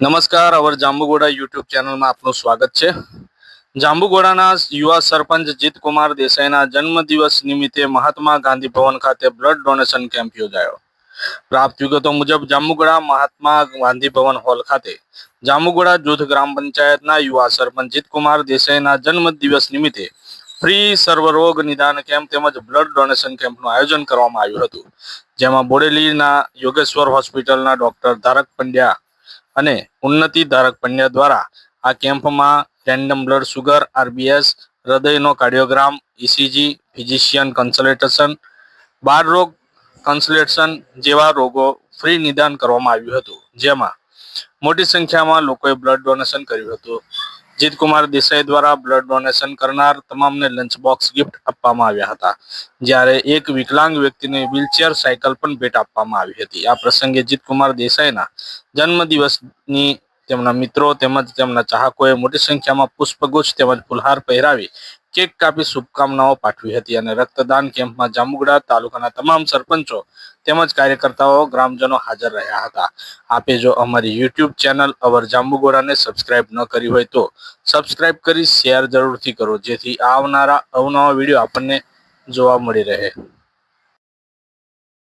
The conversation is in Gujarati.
નમસ્કાર, અવર જાંબુગોડા યુટ્યુબ ચેનલમાં આપનું સ્વાગત છે. જાંબુગોડાના યુવા સરપંચ જીતકુમાર દેસાઈના જન્મદિવસ નિમિત્તે મહાત્મા ગાંધી ભવન ખાતે બ્લડ ડોનેશન કેમ્પ યોજાયો. પ્રાપ્ત વિગતો મુજબ, જાંબુગોડા મહાત્મા ગાંધી ભવન હોલ ખાતે જાંબુગોડા જૂથ ગ્રામ પંચાયતના યુવા સરપંચ જીતકુમાર દેસાઈના જન્મદિવસ નિમિત્તે ફ્રી સર્વરોગ નિદાન કેમ્પ તેમજ બ્લડ ડોનેશન કેમ્પનું આયોજન કરવામાં આવ્યું હતું. જેમાં બોડેલીના યોગેશ્વર હોસ્પિટલના ડોક્ટર ધારક પંડ્યા અને ઉન્નતિ ધારક પંડ્યા દ્વારા આ કેમ્પમાં રેન્ડમ બ્લડ સુગર, આરબીએસ, હૃદયનો કાર્ડિયોગ્રામ ઇસીજી ફિઝિશિયન કન્સલ્ટેશન, બાળ રોગ કન્સલ્ટેશન જેવા રોગો ફ્રી નિદાન કરવામાં આવ્યું હતું. જેમાં મોટી સંખ્યામાં લોકોએ બ્લડ ડોનેશન કર્યું હતું. જીતકુમાર દેસાઈ દ્વારા બ્લડ ડોનેશન કરનાર તમામને લંચ બોક્સ ગિફ્ટ આપવામાં આવ્યા હતા. જ્યારે એક વિકલાંગ વ્યક્તિને વ્હીલચેર સાયકલ પણ ભેટ આપવામાં આવી હતી. આ પ્રસંગે જીતકુમાર દેસાઈના જન્મદિવસની તેમના મિત્રો તેમજ તેમના ચાહકોએ મોટી સંખ્યામાં પુષ્પગુચ્છ તેમજ ફુલહાર પહેરાવી કેક કાપી શુભકામનાઓ પાઠવી હતી અને રક્તદાન કેમ્પમાં જાંબુગડા તાલુકાના તમામ સરપંચો તેમજ કાર્યકર્તાઓ, ગ્રામજનો હાજર રહ્યા હતા. આપે જો અમારી યુટ્યુબ ચેનલ અવર જાંબુગોડાને સબસ્ક્રાઇબ ન કરી હોય તો સબસ્ક્રાઇબ કરી શેર જરૂરથી કરો, જેથી આવનારા અવનવા વીડિયો આપણને જોવા મળી રહે.